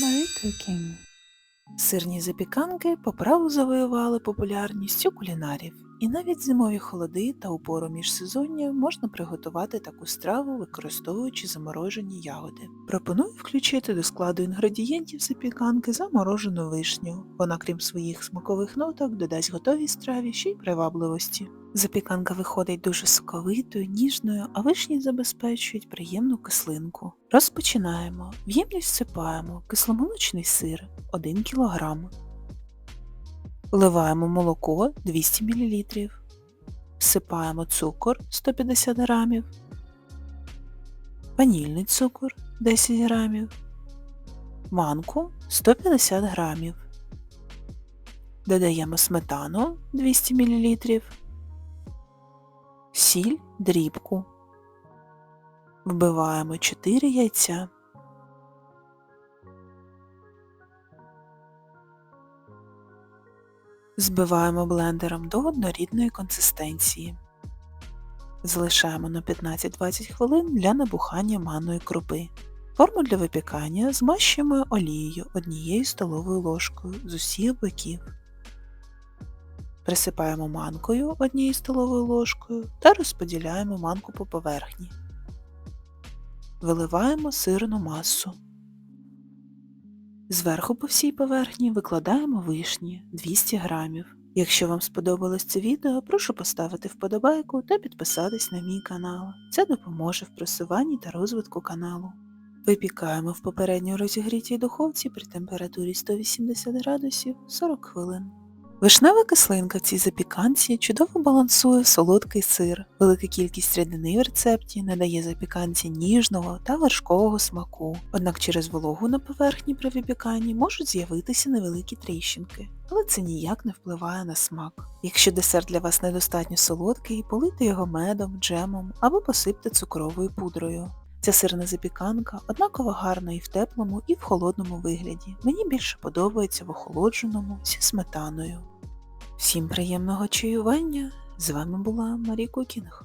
Marie. Сирні запіканки по праву завоювали популярність у кулінарів. І навіть зимові холоди та у пору міжсезоння можна приготувати таку страву, використовуючи заморожені ягоди. Пропоную включити до складу інгредієнтів запіканки заморожену вишню. Вона, крім своїх смакових ноток, додасть готовій страві ще й привабливості. Запіканка виходить дуже соковитою, ніжною, а вишні забезпечують приємну кислинку. Розпочинаємо. В ємність всипаємо кисломолочний сир 1 кг. Вливаємо молоко 200 мл. Всипаємо цукор 150 г. Ванільний цукор 10 г. Манку 150 г. Додаємо сметану 200 мл. Сіль дрібку. Вбиваємо 4 яйця. Збиваємо блендером до однорідної консистенції. Залишаємо на 15-20 хвилин для набухання манної крупи. Форму для випікання змащуємо олією однією столовою ложкою з усіх боків. Присипаємо манкою однією столовою ложкою та розподіляємо манку по поверхні. Виливаємо сирну масу. Зверху по всій поверхні викладаємо вишні 200 г. Якщо вам сподобалось це відео, прошу поставити вподобайку та підписатись на мій канал. Це допоможе в просуванні та розвитку каналу. Випікаємо в попередньо розігрітій духовці при температурі 180 градусів 40 хвилин. Вишнева кислинка в цій запіканці чудово балансує солодкий сир. Велика кількість рідини в рецепті надає запіканці ніжного та вершкового смаку. Однак через вологу на поверхні при випіканні можуть з'явитися невеликі тріщинки, але це ніяк не впливає на смак. Якщо десерт для вас недостатньо солодкий, полийте його медом, джемом або посипте цукровою пудрою. Ця сирна запіканка однаково гарна і в теплому, і в холодному вигляді. Мені більше подобається в охолодженому зі сметаною. Всім приємного чаювання! З вами була Марі Кукінг.